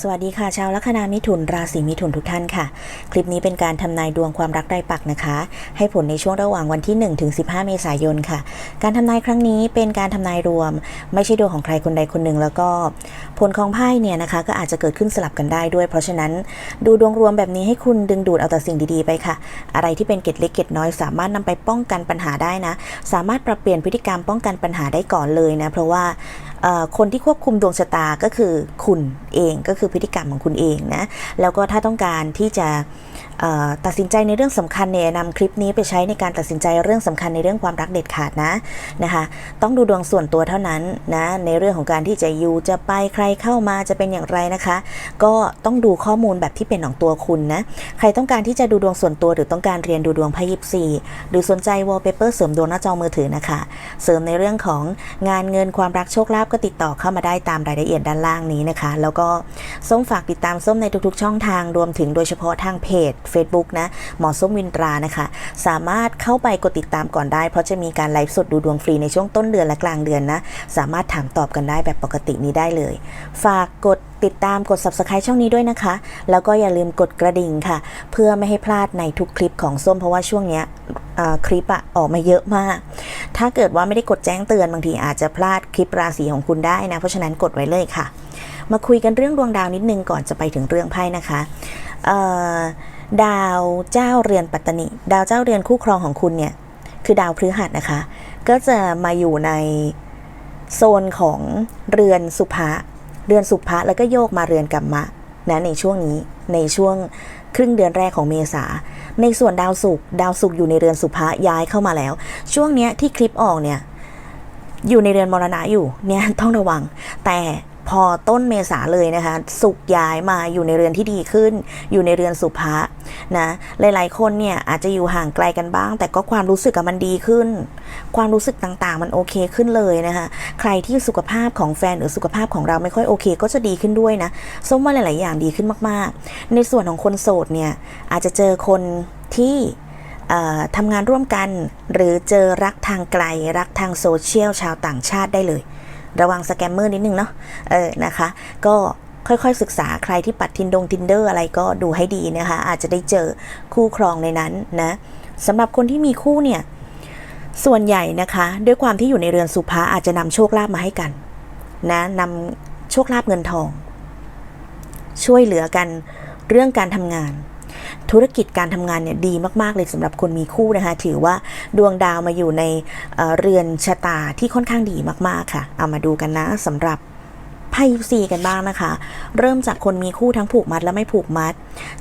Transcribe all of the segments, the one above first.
สวัสดีค่ะชาวลัคนามิถุนราศีมิถุนทุกท่านค่ะ คลิปนี้เป็นการทำนายดวงความรักรายปักนะคะ ให้ผลในช่วงระหว่างวันที่1ถึง15 เมษายนค่ะ การทำนายครั้งนี้เป็นการทำนายรวม ไม่ใช่ดวงของใครคนใดคนหนึ่ง แล้วก็ผลของไพ่เนี่ยนะคะ ก็อาจจะเกิดขึ้นสลับกันได้ด้วย เพราะฉะนั้นดูดวงรวมแบบนี้ให้คุณดึงดูดเอาแต่สิ่งดีๆไปค่ะ อะไรที่เป็นเกร็ดเล็กเกร็ดน้อย สามารถนำไปป้องกันปัญหาได้นะ สามารถปรับเปลี่ยนพฤติกรรมป้องกันปัญหาได้ก่อนเลยนะเพราะว่า คนที่ควบคุมดวงชะตาก็คือคุณเองก็คือพฤติกรรมของคุณเองนะแล้วก็ถ้าต้องการที่จะ ตัดสินใจในเรื่องสำคัญเนี่ยนำคลิปนี้ไปใช้ในการตัดสินใจเรื่องสำคัญในเรื่องความรักเด็ดขาดนะนะคะ ต้องดูดวงส่วนตัวเท่านั้นนะในเรื่องของการที่จะอยู่จะไปใครเข้ามาจะเป็นอย่างไรนะคะ ก็ต้องดูข้อมูลแบบที่เป็นของตัวคุณนะใครต้องการที่จะดูดวงส่วนตัวหรือต้องการเรียนดูดวงไพ่ยิปซีหรือสนใจวอลเปเปอร์เสริมดวงหน้าจอมือถือนะคะ เสริมในเรื่องของงานเงินความรักโชคลาภก็ติดต่อเข้ามาได้ตามรายละเอียดด้านล่างนี้นะคะ แล้วก็ส้มฝากติดตามส้มในทุกๆ ช่องทางรวมถึงโดยเฉพาะทางเพจ Facebook นะหมอส้มวินตรานะคะ สามารถเข้าไปกดติดตามก่อนได้ เพราะจะมีการไลฟ์สดดูดวงฟรีในช่วงต้นเดือนและกลางเดือนนะ สามารถถามตอบกันได้แบบปกตินี้ได้เลย ฝากกดติดตามกด subscribe ช่องนี้ด้วยนะคะ แล้วก็อย่าลืมกดกระดิ่งค่ะ เพื่อไม่ให้พลาดในทุกคลิปของส้มเพราะว่าช่วงเนี้ยคลิปอะออกมาเยอะมาก ถ้าเกิดว่าไม่ได้กดแจ้งเตือนบางทีอาจจะพลาดคลิปราศีของคุณได้นะ เพราะฉะนั้นกดไว้เลยค่ะ มาคุยกันเรื่องดวงดาวนิดนึงก่อนจะไปถึงเรื่องไพ่นะคะ ดาวเจ้าเรือนปัตตนิดาวเจ้าเรือนคู่ครองของคุณเนี่ยคือดาวพฤหัสนะคะ ก็จะมาอยู่ในโซนของเรือนสุภะเรือนสุภะแล้วก็โยกมาเรือนกัมมะนะในช่วงนี้ในช่วงครึ่งเดือนแรกของเมษา ในส่วนดาวศุกร์ดาวศุกร์อยู่ในเรือนสุภะย้ายเข้ามาแล้ว ช่วงเนี้ยที่คลิปออกเนี่ยอยู่ในเรือนมรณะอยู่เนี่ยต้องระวัง แต่ พอต้นเมษาเลยนะคะ สุกย้ายมาอยู่ในเรือนที่ดีขึ้น อยู่ในเรือนสุภะนะหลายๆ คนเนี่ยอาจจะอยู่ห่างไกลกันบ้าง แต่ก็ความรู้สึกกับมันดีขึ้น ความรู้สึกต่างๆ มันโอเคขึ้นเลยนะคะใครที่สุขภาพของแฟนหรือสุขภาพของเราไม่ค่อยโอเค ก็จะดีขึ้นด้วยนะส้มว่าหลาย ๆ อย่างดีขึ้นมาก ๆ ในส่วนของคนโสดเนี่ยอาจจะเจอคนที่ทำงานร่วมกัน หรือเจอรักทางไกล รักทางโซเชียลชาวต่างชาติได้เลย ระวังสแกมเมอร์นิดนึงเนาะเออนะคะ ก็ค่อยๆศึกษาใครที่ปัดทินดงทินเดอร์อะไรก็ดูให้ดีนะคะ อาจจะได้เจอคู่ครองในนั้นนะสำหรับคนที่มีคู่เนี่ย ส่วนใหญ่นะคะ ด้วยความที่อยู่ในเรือนสุภาอาจจะนำโชคลาภมาให้กันนะนำโชคลาภเงินทอง ช่วยเหลือกันเรื่องการทำงาน ธุรกิจการทำงานเนี่ยดีมากๆเลยสำหรับคนมีคู่นะคะ ถือว่าดวงดาวมาอยู่ในเเรือนชะตาที่ค่อนข้างดีมากๆค่ะ เอามาดูกันนะสำหรับไพ่ซีกันบ้างนะคะ เริ่มจากคนมีคู่ทั้งผูกมัดและไม่ผูกมัด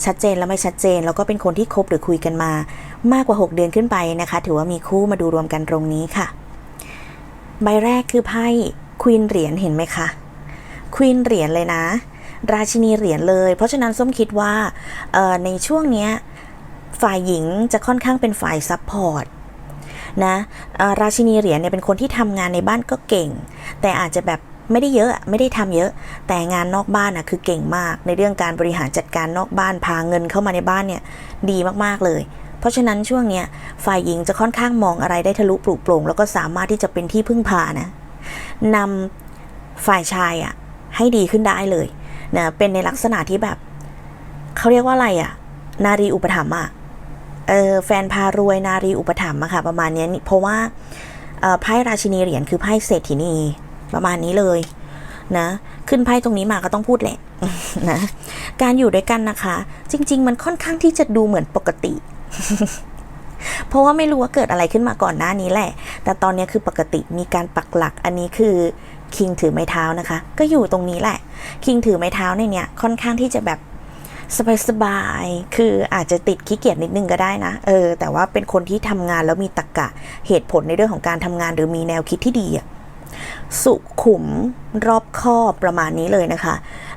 ชัดเจนและไม่ชัดเจน แล้วก็เป็นคนที่คบหรือคุยกันมา มากกว่า 6 เดือนขึ้นไปนะคะ ถือว่ามีคู่มาดูรวมกันตรงนี้ค่ะ ใบแรกคือไพ่ควีนเหรียญเห็นไหมคะควีนเหรียญเลยนะ ราชินีเหรียญเลย เพราะฉะนั้นส้มคิดว่าในช่วงนี้ฝ่ายหญิงจะค่อนข้างเป็นฝ่ายซัพพอร์ตนะราชินีเหรียญเนี่ยเป็นคนที่ทำงานในบ้านก็เก่ง แต่อาจจะแบบไม่ได้เยอะไม่ได้ทำเยอะ แต่งานนอกบ้านอะคือเก่งมาก ในเรื่องการบริหารจัดการนอกบ้านพาเงินเข้ามาในบ้านเนี่ยดีมากๆเลย เพราะฉะนั้นช่วงเนี้ยฝ่ายหญิงจะค่อนข้างมองอะไรได้ทะลุปลุกโปร่งแล้วก็สามารถที่จะเป็นที่พึ่งพานะนำฝ่ายชายอะให้ดีขึ้นได้เลย นะเป็นในลักษณะที่แบบเขาเรียกว่าอะไรอะ่ะนารีอุปถัมภ์อะเออแฟนพารวยนารีอุปถัมภ์อะค่ะประมาณนี้เพราะว่าไพ่ราชินีเหรียญคือไพ่เศรษฐินีประมาณนี้เลยนะขึ้นไพ่ตรงนี้มาก็ต้องพูดแหละนะการอยู่ด้วยกันนะคะ จริง ๆ มันค่อนข้างที่จะดูเหมือนปกติ เพราะว่าไม่รู้ว่าเกิดอะไรขึ้นมาก่อนหน้านี้แหละ แต่ตอนนี้คือปกติมีการปักหลักอันนี้คือ คิงถือไม้เท้านะคะ ก็อยู่ตรงนี้แหละ คิงถือไม้เท้าในเนี้ยค่อนข้างที่จะแบบสบายๆ คืออาจจะติดขี้เกียจนิดนึงก็ได้นะ เออ แต่ว่าเป็นคนที่ทำงานแล้วมีตรกกะ เหตุผลในเรื่องของการทำงานหรือมีแนวคิดที่ดีอะสุขุมรอบคอบประมาณนี้เลยนะคะ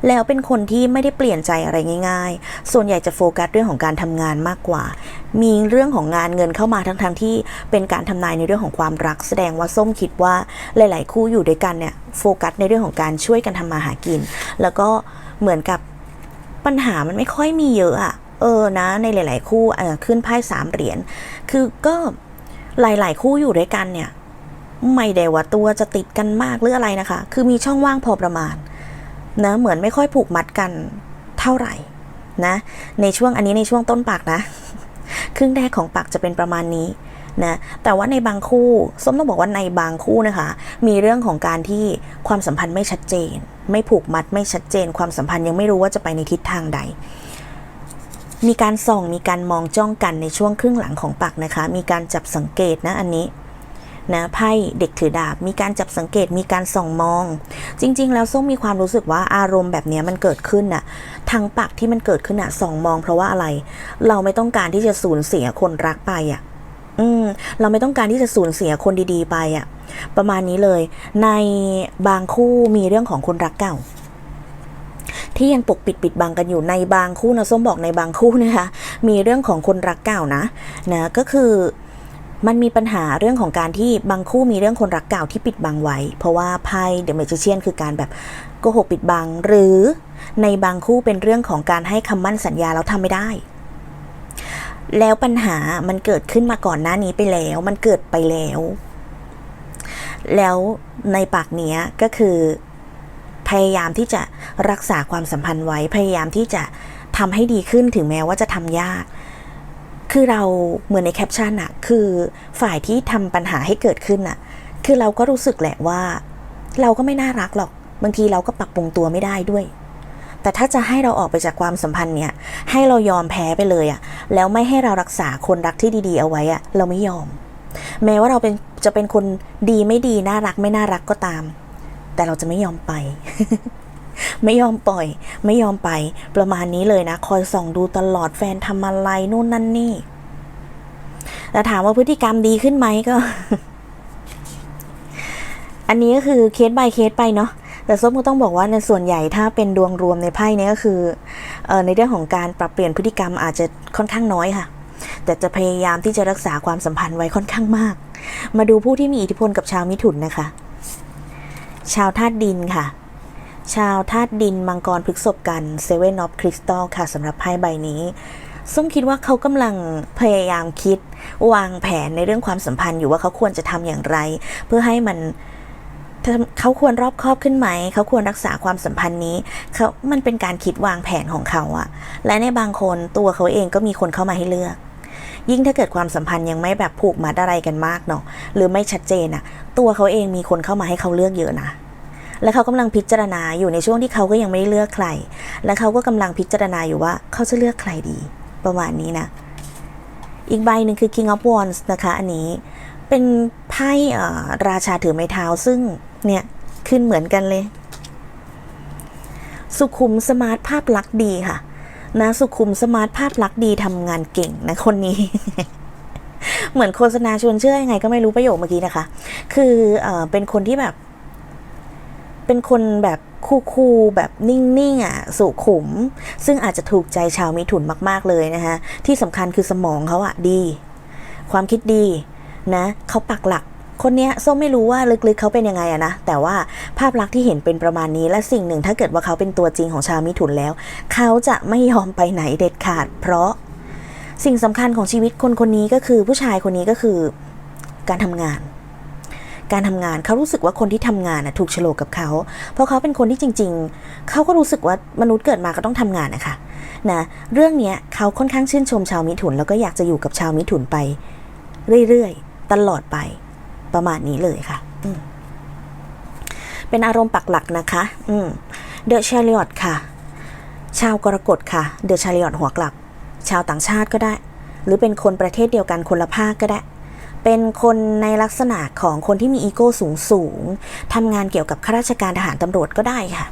แล้วเป็นคนที่ไม่ได้เปลี่ยนใจอะไรง่าย ๆ ส่วนใหญ่จะโฟกัสเรื่องของการทำงานมากกว่า มีเรื่องของงานเงินเข้ามาทั้งๆที่เป็นการทำนายในเรื่องของความรัก แสดงว่าส้มคิดว่าหลาย ๆ คู่อยู่ด้วยกันเนี่ยโฟกัสในเรื่องของการช่วยกันทำมาหากิน แล้วก็เหมือนกับปัญหามันไม่ค่อยมีเยอะอะเออนะ ในหลาย ๆ คู่เออขึ้นไพ่สามเหรียญคือก็หลาย ๆ คู่อยู่ด้วยกันเนี่ยไม่ได้ว่าตัวจะติดกันมากหรืออะไรนะคะ คือมีช่องว่างพอประมาณ นะเหมือนไม่ค่อยผูกมัดกันเท่าไหร่นะในช่วงอันนี้ในช่วงต้นปากนะ ครึ่งแรกของปากจะเป็นประมาณนี้นะแต่ว่าในบางคู่ส้มต้องบอกว่าในบางคู่นะคะ มีเรื่องของการที่ความสัมพันธ์ไม่ชัดเจน ไม่ผูกมัดไม่ชัดเจน ความสัมพันธ์ยังไม่รู้ว่าจะไปในทิศทางใด มีการส่องมีการมองจ้องกันในช่วงครึ่งหลังของปักนะคะ มีการจับสังเกตนะอันนี้ นะไพ่เด็กถือดาบ มีการจับสังเกตมีการส่องมอง จริง ๆ แล้วส้มมีความรู้สึกว่าอารมณ์แบบนี้มันเกิดขึ้นน่ะทางปักที่มันเกิดขึ้นน่ะส่องมอง เพราะว่าอะไร เราไม่ต้องการที่จะสูญเสียคนรักไปอะอืมเราไม่ต้องการที่จะสูญเสียคนดีๆ ไปอะ ประมาณนี้เลย ในบางคู่มีเรื่องของคนรักเก่าที่ยังปกปิดปิดบังกันอยู่ในบางคู่นะส้มบอกในบางคู่นะคะมีเรื่องของคนรักเก่านะนะก็คือ มันมีปัญหาเรื่องของการที่บางคู่มีเรื่องคนรักเก่าที่ปิดบังไว้ เพราะว่าไพ่เดอะเมจิเชียนคือการแบบโกหกปิดบัง หรือในบางคู่เป็นเรื่องของการให้คำมั่นสัญญาแล้วทำไม่ได้ แล้วปัญหามันเกิดขึ้นมาก่อนหน้านี้ไปแล้ว มันเกิดไปแล้ว แล้วในปากเนี้ยก็คือพยายามที่จะรักษาความสัมพันธ์ไว้ พยายามที่จะทำให้ดีขึ้นถึงแม้ว่าจะทำยาก คือเราเหมือนในแคปชั่นอะคือฝ่ายที่ทำปัญหาให้เกิดขึ้นอะคือเราก็รู้สึกแหละว่า เราก็ไม่น่ารักหรอก บางทีเราก็ปรับปรุงตัวไม่ได้ด้วย แต่ถ้าจะให้เราออกไปจากความสัมพันธ์เนี่ย ให้เรายอมแพ้ไปเลยอะแล้วไม่ให้เรารักษาคนรักที่ดีๆ เอาไว้อะเราไม่ยอม แม้ว่าเราเป็นจะเป็นคนดีไม่ดีน่ารักไม่น่ารักก็ตาม แต่เราจะไม่ยอมไป ไม่ยอมปล่อย ไม่ยอมไป ประมาณนี้เลยนะ คอยส่องดูตลอดแฟนทำอะไรนู่นนั่นนี่ แต่ถามว่าพฤติกรรมดีขึ้นไหมก็ อันนี้ก็คือเคส by เคสไปเนาะแต่ส้มก็ต้องบอกว่าในส่วนใหญ่ถ้าเป็นดวงรวมในไพ่เนี้ก็คืออในเรื่องของการปรับเปลี่ยนพฤติกรรมอาจจะค่อนข้างน้อยค่ะ แต่จะพยายามที่จะรักษาความสัมพันธ์ไว้ค่อนข้างมาก มาดูผู้ที่มีอิทธิพลกับชาวมิถุนนะคะ ชาวธาตุดินค่ะ ชาวธาตุดินมังกรพฤกษบกันเซเว่นออฟคริสตัลค่ะสำหรับไพ่ใบนี้ส้มคิดว่าเขากำลังพยายามคิดวางแผนในเรื่องความสัมพันธ์อยู่ว่าเขาควรจะทำอย่างไร เพื่อให้มันเขาควรรอบคอบขึ้นไหม เขาควรรักษาความสัมพันธ์นี้เขามันเป็นการคิดวางแผนของเขาอะและในบางคนตัวเขาเองก็มีคนเข้ามาให้เลือก ยิ่งถ้าเกิดความสัมพันธ์ยังไม่แบบผูกมัดอะไรกันมากเนาะหรือไม่ชัดเจนอะตัวเขาเองมีคนเข้ามาให้เขาเลือกเยอะนะ และเขากำลังพิจารณาอยู่ในช่วงที่เขาก็ยังไม่ได้เลือกใคร และเขาก็กำลังพิจารณาอยู่ว่าเขาจะเลือกใครดี ประมาณนี้นะ อีกใบหนึ่งคือ King of Wands นะคะ อันนี้เป็นไพ่ราชาถือไม้เท้าซึ่งเนี่ยขึ้นเหมือนกันเลย สุขุมสมาร์ทภาพลักษณ์ดีค่ะนะสุขุมสมาร์ทภาพลักษณ์ดีทำงานเก่งนะคนนี้ เหมือนโฆษณาชวนเชื่อยังไงก็ไม่รู้ประโยคเมื่อกี้นะคะ คือเออเป็นคนที่แบบ เป็นคนแบบคูลๆแบบนิ่งๆอะสุขุม ซึ่งอาจจะถูกใจชาวมิถุนมากๆเลยนะคะที่สำคัญคือสมองเขาอะดี ความคิดดีนะเขาปักหลักคนเนี้ยส้มไม่รู้ว่าลึกๆเขาเป็นยังไงอะนะ แต่ว่าภาพลักษณ์ที่เห็นเป็นประมาณนี้และสิ่งหนึ่งถ้าเกิดว่าเขาเป็นตัวจริงของชาวมิถุนแล้ว เขาจะไม่ยอมไปไหนเด็ดขาด เพราะสิ่งสำคัญของชีวิตคนคนนี้ก็คือผู้ชายคนนี้ก็คือการทำงาน การทำงานเขารู้สึกว่าคนที่ทำงานนะถูกโฉลกกับเขา เพราะเขาเป็นคนที่จริง ๆ เขาก็รู้สึกว่ามนุษย์เกิดมาก็ต้องทำงานนะคะนะเรื่องเนี้ยเขาค่อนข้างชื่นชมชาวมิถุน แล้วก็อยากจะอยู่กับชาวมิถุนไป เรื่อยๆ ตลอดไป ประมาณนี้เลยค่ะ เป็นอารมณ์ปักหลักนะคะอืมเดอะชาริออตค่ะ ชาวกรกฎค่ะ เดอะชาริออตหัวกลับ ชาวต่างชาติก็ได้ หรือเป็นคนประเทศเดียวกันคนละภาคก็ได้ เป็นคนในลักษณะของคนที่มีอีโก้สูงสูงทำงานเกี่ยวกับข้าราชการทหารตำรวจก็ได้ค่ะ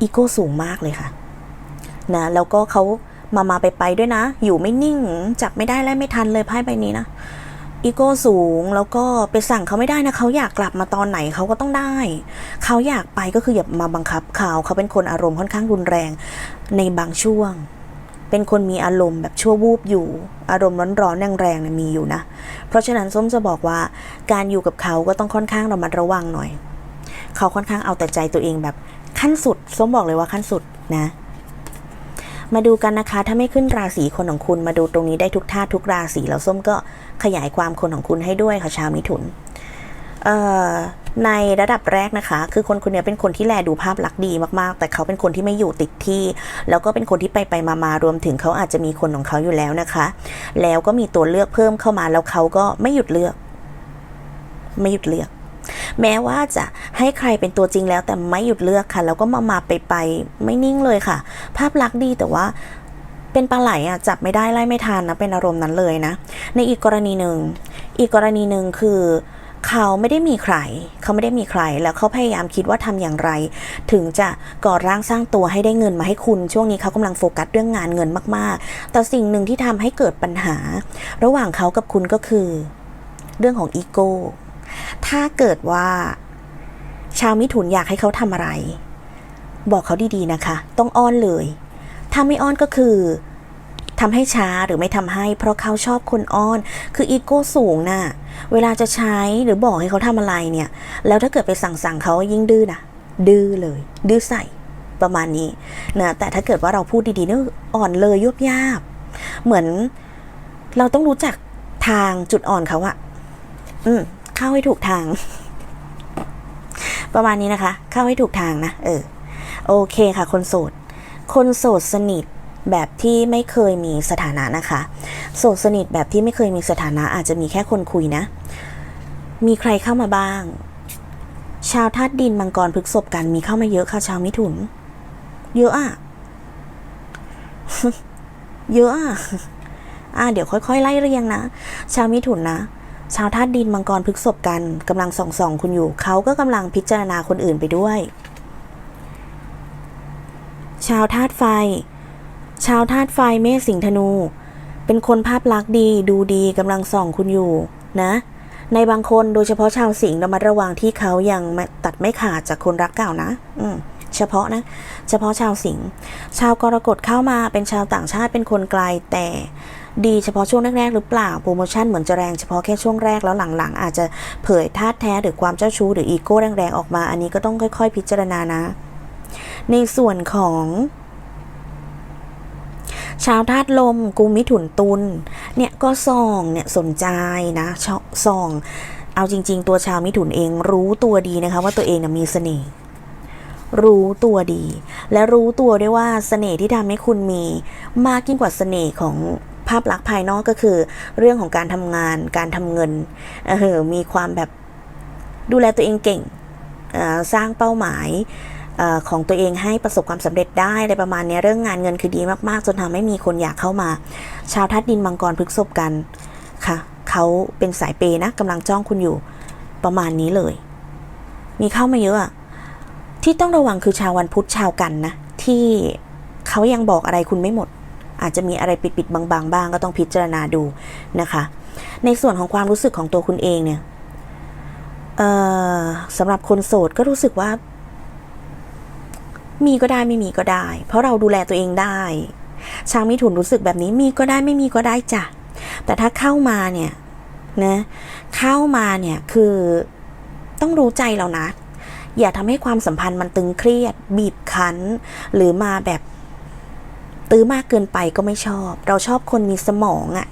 อีโก้สูงมากเลยค่ะ นะ แล้วก็เขามามาไปไปด้วยนะ อยู่ไม่นิ่ง จับไม่ได้และไม่ทันเลยไพ่ใบนี้นะ อีโก้สูง แล้วก็ไปสั่งเขาไม่ได้นะ เขาอยากกลับมาตอนไหนเขาก็ต้องได้ เขาอยากไปก็คืออย่ามาบังคับเขา เขาเป็นคนอารมณ์ค่อนข้างรุนแรงในบางช่วง เป็นคนมีอารมณ์แบบชั่ววูบอยู่ อารมณ์ร้อนๆแรงๆเนี่ยมีอยู่นะ เพราะฉะนั้นส้มจะบอกว่าการอยู่กับเขาก็ต้องค่อนข้างระมัดระวังหน่อย เขาค่อนข้างเอาแต่ใจตัวเองแบบขั้นสุด ส้มบอกเลยว่าขั้นสุดนะ มาดูกันนะคะ ถ้าไม่ขึ้นราศีคนของคุณมาดูตรงนี้ได้ทุกท่าทุกราศีแล้วส้มก็ขยายความคนของคุณให้ด้วยค่ะชาวมิถุน เอ่อ ในระดับแรกนะคะ คือคนคนนี้เป็นคนที่แลดูภาพลักษณ์ดีมากๆ แต่เขาเป็นคนที่ไม่อยู่ติดที่ แล้วก็เป็นคนที่ไปไปมามารวมถึงเขาอาจจะมีคนของเขาอยู่แล้วนะคะ แล้วก็มีตัวเลือกเพิ่มเข้ามาแล้วเขาก็ไม่หยุดเลือก ไม่หยุดเลือก แม้ว่าจะให้ใครเป็นตัวจริงแล้วแต่ไม่หยุดเลือกค่ะ แล้วก็มามาไปไปไม่นิ่งเลยค่ะ ภาพลักษณ์ดีแต่ว่าเป็นปลาไหลอะจับไม่ได้ไล่ไม่ทันนะเป็นอารมณ์นั้นเลยนะ ในอีกกรณีหนึ่งอีกกรณีหนึ่งคือ เขาไม่ได้มีใคร เขาไม่ได้มีใคร แล้วเขาพยายามคิดว่าทำอย่างไร ถึงจะก่อร่างสร้างตัวให้ได้เงินมาให้คุณ ช่วงนี้เขากำลังโฟกัสเรื่องงานเงินมาก ๆ แต่สิ่งหนึ่งที่ทำให้เกิดปัญหา ระหว่างเขากับคุณก็คือ เรื่องของอีโก้ ถ้าเกิดว่า ชาวมิถุนอยากให้เขาทำอะไร บอกเขาดีๆนะคะ ต้องอ้อนเลย ถ้าไม่อ้อนก็คือ ทำให้ช้าหรือไม่ทำให้ เพราะเขาชอบคนอ้อน คืออีโก้สูงน่ะ เวลาจะใช้หรือบอกให้เขาทำอะไรเนี่ย แล้วถ้าเกิดไปสั่งสั่งๆเขายิ่งดื้อนะดื้อเลย ดื้อใส่ประมาณนี้นะแต่ถ้าเกิดว่าเราพูดดีๆเนี่ยอ่อนเลยยุบยาบ เหมือนเราต้องรู้จักทางจุดอ่อนเขาอะอืมเข้าให้ถูกทาง ประมาณนี้นะคะ เข้าให้ถูกทางนะเออโอเคค่ะ คนโสด คนโสดสนิท แบบที่ไม่เคยมีสถานะนะคะ โสดสนิทแบบที่ไม่เคยมีสถานะอาจจะมีแค่คนคุยนะ มีใครเข้ามาบ้าง ชาวธาตุดินมังกรพฤกษบกันมีเข้ามาเยอะค่ะชาวมิถุน เยอะอะเยอะอะอะเดี๋ยวค่อยๆ ไล่เรียงนะ ชาวมิถุนนะ ชาวธาตุดินมังกรพฤกษบกันกำลังส่องส่องๆคุณอยู่ เขาก็กำลังพิจารณาคนอื่นไปด้วย ชาวธาตุไฟ ชาวธาตุไฟเมษสิงห์ธนู เป็นคนภาพลักษณ์ดีดูดีกำลังส่องคุณอยู่นะ ในบางคนโดยเฉพาะชาวสิงห์ระมัดระวังที่เขายังตัดไม่ขาดจากคนรักเก่านะ อืมเฉพาะนะ เฉพาะชาวสิงห์ชาวกรกฎเข้ามาเป็นชาวต่างชาติเป็นคนไกลแต่ดีเฉพาะช่วงแรก ๆ หรือเปล่าโปรโมชั่นเหมือนจะแรงเฉพาะแค่ช่วงแรกแล้วหลังๆ อาจจะเผยธาตุแท้หรือความเจ้าชู้หรืออีโก้แรงๆออกมา อันนี้ก็ต้องค่อย ๆ พิจารณานะ ในส่วนของ ชาวธาตุลมกุมมิถุนตุลเนี่ยก็ส่องเนี่ยสนใจนะชอบส่องเอาจริง ๆ ตัวชาวมิถุนเองรู้ตัวดีนะคะว่าตัวเองนะมีเสน่ห์รู้ตัวดี และรู้ตัวด้วยว่าเสน่ห์ที่ทำให้คุณมีมากยิ่งกว่าเสน่ห์ของภาพลักษณ์ภายนอกก็คือ เรื่องของการทำงานการทำเงินเออมีความแบบดูแลตัวเองเก่งสร้างเป้าหมาย ของตัวเองให้ประสบความสำเร็จได้อะไรประมาณนี้เรื่องงานเงินคือดีมากๆ จนทำให้มีคนอยากเข้ามา ชาวทัดดินมังกรพฤกษบกันค่ะเขาเป็นสายเปย์นะกำลังจ้องคุณอยู่ประมาณนี้เลย มีเข้ามาเยอะที่ต้องระวังคือชาววันพุธชาวกันนะที่เขายังบอกอะไรคุณไม่หมด อาจจะมีอะไรปิดๆบางๆบ้างก็ต้องพิจารณาดูนะคะ ในส่วนของความรู้สึกของตัวคุณเองเนี่ยสำหรับคนโสดก็รู้สึกว่า มีก็ได้ไม่มีก็ได้ เพราะเราดูแลตัวเองได้ชาวมิถุนรู้สึกแบบนี้มีก็ได้ไม่มีก็ได้จ้ะแต่ถ้าเข้ามาเนี่ยนะเข้ามาเนี่ยคือต้องรู้ใจเรานะ อย่าทำให้ความสัมพันธ์มันตึงเครียด บีบคั้น หรือมาแบบตื้อมากเกินไปก็ไม่ชอบ เราชอบคนมีสมองอะ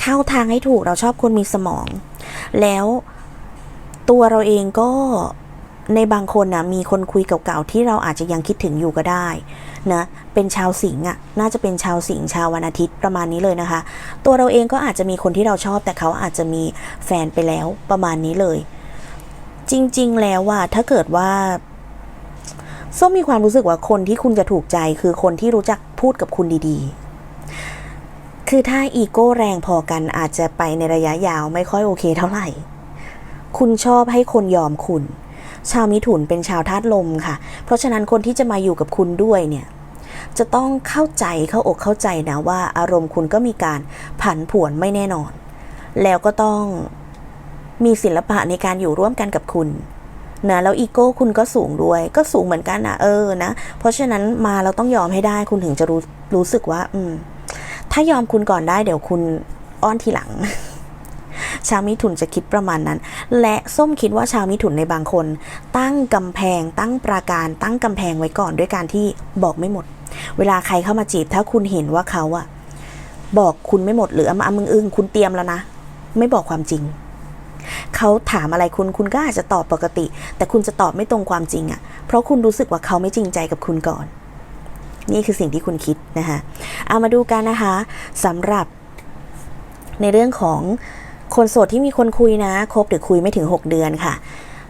เข้าทางให้ถูกเราชอบคนมีสมอง แล้วตัวเราเองก็ ในบางคนนะมีคนคุยเก่าๆที่เราอาจจะยังคิดถึงอยู่ก็ได้นะเป็นชาวสิงห์อะน่าจะเป็นชาวสิงห์ชาววันอาทิตย์ประมาณนี้เลยนะคะ ตัวเราเองก็อาจจะมีคนที่เราชอบ แต่เขาอาจจะมีแฟนไปแล้วประมาณนี้เลย จริง ๆ แล้วว่าถ้าเกิดว่าส้มมีความรู้สึกว่าคนที่คุณจะถูกใจคือคนที่รู้จักพูดกับคุณดีๆ คือถ้าอีโก้แรงพอกันอาจจะไปในระยะยาวไม่ค่อยโอเคเท่าไหร่ คุณชอบให้คนยอมคุณ ชาวมิถุนเป็นชาวธาตุลมค่ะ เพราะฉะนั้นคนที่จะมาอยู่กับคุณด้วยเนี่ยจะต้องเข้าใจเข้าอกเข้าใจนะว่าอารมณ์คุณก็มีการผันผวนไม่แน่นอน แล้วก็ต้องมีศิลปะในการอยู่ร่วมกันกับคุณนะแล้วอีโก้คุณก็สูงด้วย ก็สูงเหมือนกันนะเออนะ เพราะฉะนั้นมาเราต้องยอมให้ได้คุณถึงจะรู้รู้สึกว่า อืม ถ้ายอมคุณก่อนได้เดี๋ยวคุณอ้อนทีหลัง ชาวมิถุนจะคิดประมาณนั้น และส้มคิดว่าชาวมิถุนในบางคน ตั้งกำแพง ตั้งปราการ ตั้งกำแพงไว้ก่อนด้วยการที่บอกไม่หมด เวลาใครเข้ามาจีบ ถ้าคุณเห็นว่าเขาอะบอกคุณไม่หมดหรืออ้ำมึงอึ้งคุณเตรียมแล้วนะ ไม่บอกความจริง เขาถามอะไรคุณคุณก็อาจจะตอบปกติ แต่คุณจะตอบไม่ตรงความจริงอะ่ะเพราะคุณรู้สึกว่าเขาไม่จริงใจกับคุณก่อน นี่คือสิ่งที่คุณคิดนะคะเอามาดูกันนะคะสำหรับในเรื่องของ คนโสดที่มีคนคุยนะคบหรือคุยไม่ถึง 6 เดือนค่ะ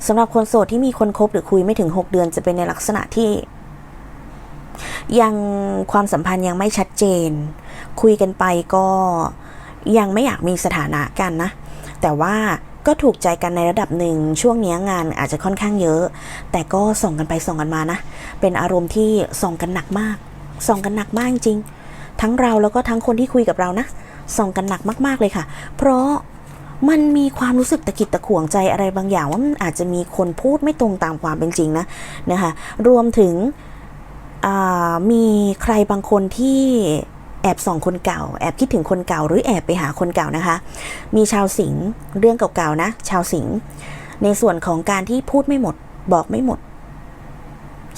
สำหรับคนโสดที่มีคนคบหรือคุยไม่ถึง 6 เดือนจะเป็นในลักษณะที่ ยังความสัมพันธ์ยังไม่ชัดเจน คุยกันไปก็ยังไม่อยากมีสถานะกันนะ แต่ว่าก็ถูกใจกันในระดับหนึ่งช่วงนี้งานอาจจะค่อนข้างเยอะ แต่ก็ส่องกันไปส่องกันมานะ เป็นอารมณ์ที่ส่องกันหนักมาก ส่องกันหนักมากจริงทั้งเราแล้วก็ทั้งคนที่คุยกับเรานะส่องกันหนักมาก ๆ เลยค่ะ เพราะ มันมีความรู้สึกตะกิดตะขวงใจอะไรบางอย่างว่ามันอาจจะมีคนพูดไม่ตรงตามความเป็นจริงนะนะคะรวมถึงมีใครบางคนที่แอบส่องคนเก่า แอบคิดถึงคนเก่า หรือแอบไปหาคนเก่านะคะ มีชาวสิงห์เรื่องเก่าๆนะ ชาวสิงห์ในส่วนของการที่พูดไม่หมดบอกไม่หมด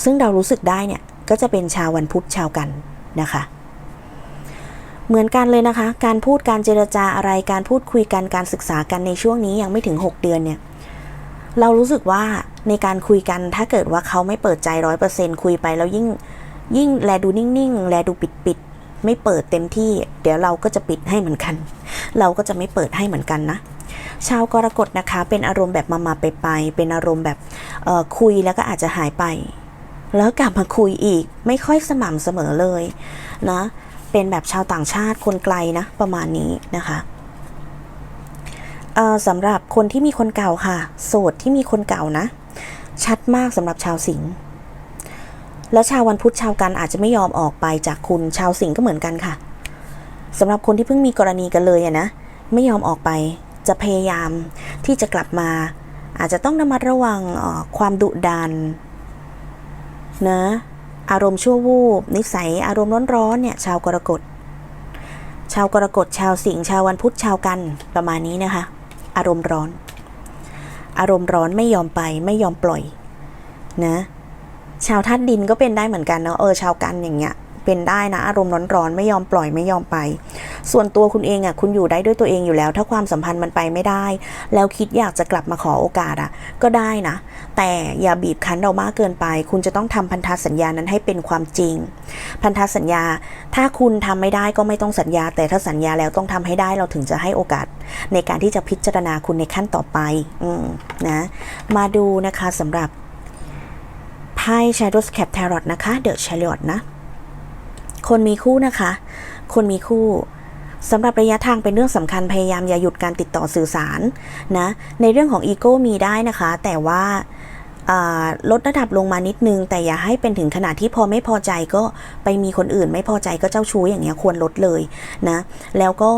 ซึ่งเรารู้สึกได้เนี่ย ก็จะเป็นชาววันพุธชาวกันนะคะ เหมือนกันเลยนะคะ การพูดการเจรจาอะไรการพูดคุยกันการศึกษากันในช่วงนี้ยังไม่ถึง 6 เดือนเนี่ยเรารู้สึกว่าในการคุยกันถ้าเกิดว่าเขาไม่เปิดใจร้อยเปอร์เซ็นคุยไปแล้วยิ่งยิ่งแลดูนิ่งๆ แลดูปิดๆ ไม่เปิดเต็มที่ เดี๋ยวเราก็จะปิดให้เหมือนกัน เราก็จะไม่เปิดให้เหมือนกันนะชาวกรกฎนะคะ เป็นอารมณ์แบบมามาไปไปเป็นอารมณ์แบบคุยแล้วก็อาจจะหายไป แล้วกลับมาคุยอีกไม่ค่อยสม่ำเสมอเลยนะ เป็นแบบชาวต่างชาติคนไกลนะ ประมาณนี้นะคะสำหรับคนที่มีคนเก่าค่ะ โสดที่มีคนเก่านะ ชัดมากสำหรับชาวสิงห์แล้วชาววันพุธชาวกันอาจจะไม่ยอมออกไปจากคุณชาวสิงห์ก็เหมือนกันค่ะสำหรับคนที่เพิ่งมีกรณีกันเลยอะนะไม่ยอมออกไปจะพยายามที่จะกลับมา อาจจะต้องระมัดระวังความดุดันนะ อารมณ์ชั่ววูบนิสัยอารมณ์ร้อนๆเนี่ยชาวกรกฎ ชาวกรกฎชาวสิงห์ชาววันพุธชาวกันประมาณนี้นะคะ อารมณ์ร้อน อารมณ์ร้อนไม่ยอมไปไม่ยอมปล่อยนะชาวธาตุดินก็เป็นได้เหมือนกันเนาะเออชาวกันอย่างเงี้ย เป็นได้นะ อารมณ์ร้อนๆไม่ยอมปล่อยไม่ยอมไป ส่วนตัวคุณเองอะคุณอยู่ได้ด้วยตัวเองอยู่แล้ว ถ้าความสัมพันธ์มันไปไม่ได้ แล้วคิดอยากจะกลับมาขอโอกาสอะก็ได้นะ แต่อย่าบีบคั้นเรามากเกินไป คุณจะต้องทำพันธสัญญานั้นให้เป็นความจริง พันธสัญญา ถ้าคุณทำไม่ได้ก็ไม่ต้องสัญญา แต่ถ้าสัญญาแล้วต้องทำให้ได้เราถึงจะให้โอกาส ในการที่จะพิจารณาคุณในขั้นต่อไปอืมนะมาดูนะคะสำหรับไพ่ Shadows Cap Tarot นะคะ The Chariot นะ คนมีคู่นะคะ คนมีคู่สำหรับระยะทางเป็นเรื่องสำคัญพยายามอย่าหยุดการติดต่อสื่อสารนะในเรื่องของอีโก้มีได้นะคะ แต่ว่าลดระดับลงมานิดนึง แต่อย่าให้เป็นถึงขนาดที่พอไม่พอใจก็ไปมีคนอื่น ไม่พอใจก็เจ้าชู้อย่างเงี้ยควรลดเลยนะแล้วก็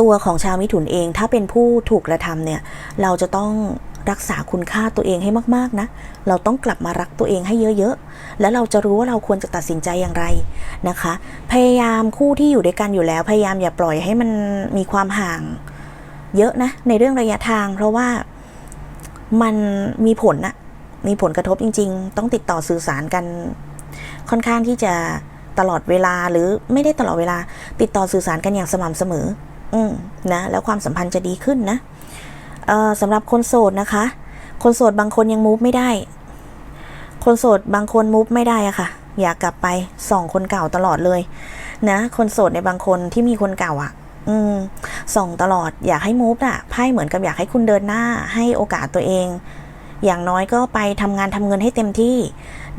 ตัวของชาวมิถุนเองถ้าเป็นผู้ถูกกระทำเนี่ยเราจะต้อง รักษาคุณค่าตัวเองให้มากๆนะ เราต้องกลับมารักตัวเองให้เยอะๆ แล้วเราจะรู้ว่าเราควรจะตัดสินใจอย่างไรนะคะ พยายามคู่ที่อยู่ด้วยกันอยู่แล้ว พยายามอย่าปล่อยให้มันมีความห่าง เยอะนะในเรื่องระยะทาง เพราะว่ามันมีผลนะมีผลกระทบจริง ๆ ต้องติดต่อสื่อสารกันค่อนข้างที่จะตลอดเวลาหรือไม่ได้ตลอดเวลา ติดต่อสื่อสารกันอย่างสม่ำเสมอ อืมนะ แล้วความสัมพันธ์จะดีขึ้นนะ สำหรับคนโสดนะคะ คนโสดบางคนยังมูฟไม่ได้ คนโสดบางคนมูฟไม่ได้อะค่ะ อยากกลับไปส่องคนเก่าตลอดเลย นะ คนโสดในบางคนที่มีคนเก่าอะ่ะอืมส่องตลอดอยากให้มูฟอะไพ่เหมือนกับอยากให้คุณเดินหน้าให้โอกาสตัวเอง อย่างน้อยก็ไปทำงานทำเงินให้เต็มที่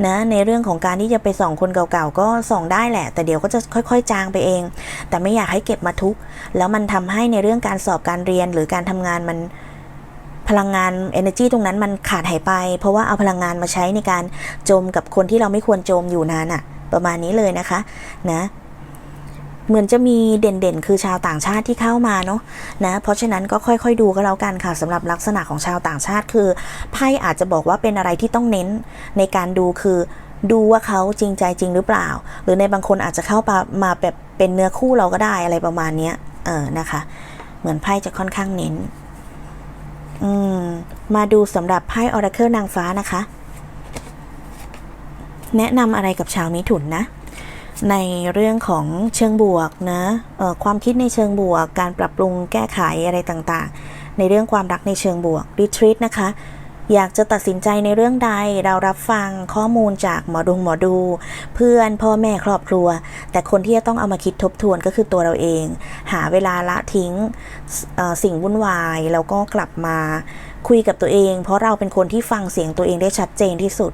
นะในเรื่องของการที่จะไปส่องคนเก่าๆก็ส่องได้แหละ แต่เดี๋ยวก็จะค่อยๆ จางไปเอง แต่ไม่อยากให้เก็บมาทุกแล้วมันทำให้ในเรื่องการสอบการเรียนหรือการทำงานมัน พลังงาน energy ตรงนั้นมันขาดหายไป เพราะว่าเอาพลังงานมาใช้ในการโจมกับคนที่เราไม่ควรโจมอยู่นานอะประมาณนี้เลยนะคะนะเหมือนจะมีเด่นๆ คือชาวต่างชาติที่เข้ามาเนาะนะ เพราะฉะนั้นก็ค่อยๆดูก็แล้วกันค่ะสำหรับลักษณะของชาวต่างชาติคือไพ่อาจจะบอกว่าเป็นอะไรที่ต้องเน้นในการดูคือดูว่าเขาจริงใจจริงหรือเปล่า หรือในบางคนอาจจะเข้ามาแบบเป็นเนื้อคู่เราก็ได้อะไรประมาณนี้เออนะคะ เหมือนไพ่จะค่อนข้างเน้น อืม มาดูสำหรับไพ่ออร์เคิลนางฟ้านะคะ แนะนำอะไรกับชาวมิถุนนะ ในเรื่องของเชิงบวกนะความคิดในเชิงบวก การปรับปรุงแก้ไขอะไรต่างๆ ในเรื่องความรักในเชิงบวกรีทรีตนะคะ อยากจะตัดสินใจในเรื่องใดเรารับฟังข้อมูลจากหมอดงหมอดู เพื่อนพ่อแม่ครอบครัว แต่คนที่จะต้องเอามาคิดทบทวนก็คือตัวเราเอง หาเวลาละทิ้งสิ่งวุ่นวาย แล้วก็กลับมาคุยกับตัวเอง เพราะเราเป็นคนที่ฟังเสียงตัวเองได้ชัดเจนที่สุด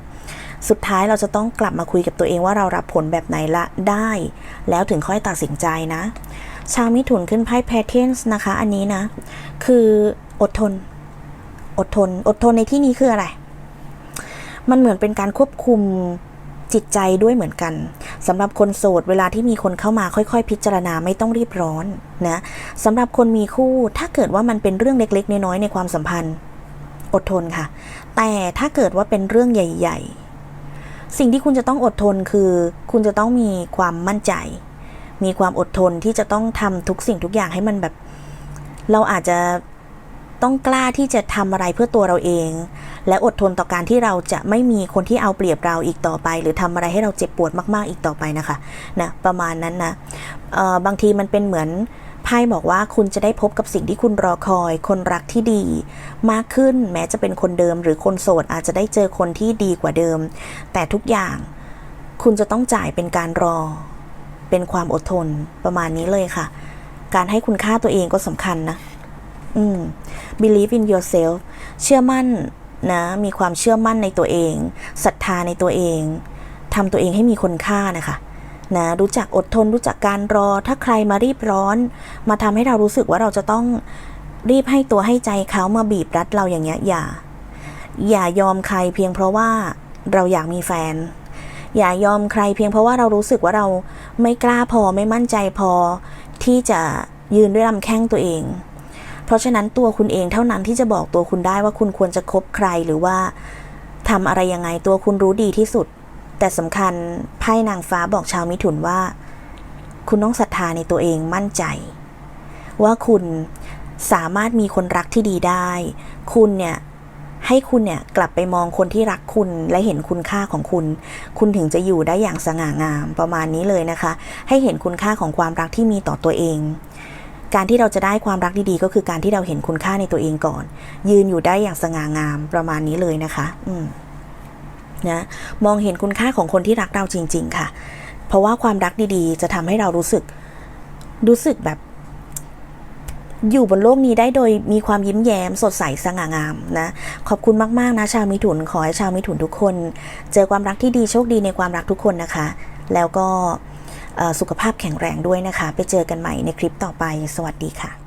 สุดท้ายเราจะต้องกลับมาคุยกับตัวเองว่าเรารับผลแบบไหนละได้ แล้วถึงค่อยตัดสินใจนะ ชาวมิถุนขึ้นไพ่แพทเทนส์นะคะอันนี้นะ คืออดทน อดทน อดทนในที่นี้คืออะไร มันเหมือนเป็นการควบคุมจิตใจด้วยเหมือนกันสำหรับคนโสดเวลาที่มีคนเข้ามาค่อย ๆ พิจารณาไม่ต้องรีบร้อนนะสำหรับคนมีคู่ถ้าเกิดว่ามันเป็นเรื่องเล็กๆ น้อยๆในความสัมพันธ์ อดทนค่ะ แต่ถ้าเกิดว่าเป็นเรื่องใหญ่ ๆ สิ่งที่คุณจะต้องอดทนคือ คุณจะต้องมีความมั่นใจ มีความอดทนที่จะต้องทำทุกสิ่งทุกอย่างให้มันแบบ เราอาจจะ ต้องกล้าที่จะทำอะไรเพื่อตัวเราเอง และอดทนต่อการที่เราจะไม่มีคนที่เอาเปรียบเราอีกต่อไป หรือทำอะไรให้เราเจ็บปวดมาก ๆอีกต่อไปนะคะนะประมาณนั้นนะบางทีมันเป็นเหมือนไพ่บอกว่าคุณจะได้พบกับสิ่งที่คุณรอคอย คนรักที่ดี มากขึ้นแม้จะเป็นคนเดิม หรือคนโสดอาจจะได้เจอคนที่ดีกว่าเดิม แต่ทุกอย่างคุณจะต้องจ่ายเป็นการรอ เป็นความอดทนประมาณนี้เลยค่ะ การให้คุณค่าตัวเองก็สำคัญนะ อืม believe in yourself เชื่อมั่นนะ มีความเชื่อมั่นในตัวเองศรัทธาในตัวเองทำตัวเองให้มีคุณค่านะคะนะรู้จักอดทนรู้จักการรอ ถ้าใครมารีบร้อน มาทำให้เรารู้สึกว่าเราจะต้องรีบให้ตัวให้ใจเขามาบีบรัดเราอย่างเงี้ยอย่า อย่ายอมใครเพียงเพราะว่าเราอยากมีแฟน อย่ายอมใครเพียงเพราะว่าเรารู้สึกว่าเราไม่กล้าพอไม่มั่นใจพอที่จะยืนด้วยลำแข้งตัวเอง เพราะฉะนั้นตัวคุณเองเท่านั้นที่จะบอกตัวคุณได้ว่าคุณควรจะคบใครหรือว่าทำอะไรยังไงตัวคุณรู้ดีที่สุด แต่สำคัญไพ่นางฟ้าบอกชาวมิถุนว่า คุณต้องศรัทธาในตัวเองมั่นใจ ว่าคุณสามารถมีคนรักที่ดีได้ คุณเนี่ยให้คุณเนี่ยกลับไปมองคนที่รักคุณและเห็นคุณค่าของคุณ คุณถึงจะอยู่ได้อย่างสง่างามประมาณนี้เลยนะคะ ให้เห็นคุณค่าของความรักที่มีต่อตัวเอง การที่เราจะได้ความรักดีๆ ก็คือการที่เราเห็นคุณค่าในตัวเองก่อน ยืนอยู่ได้อย่างสง่างามประมาณนี้เลยนะคะ อืมนะมองเห็นคุณค่าของคนที่รักเราจริง ๆ ค่ะ เพราะว่าความรักดีๆ จะทำให้เรารู้สึก รู้สึกแบบ อยู่บนโลกนี้ได้โดยมีความยิ้มแย้ม สดใสสง่างามนะ ขอบคุณมากๆนะชาวมิถุนขอให้ชาวมิถุนทุกคน เจอความรักที่ดีโชคดีในความรักทุกคนนะคะ แล้วก็ สุขภาพแข็งแรงด้วยนะคะ ไปเจอกันใหม่ในคลิปต่อไป สวัสดีค่ะ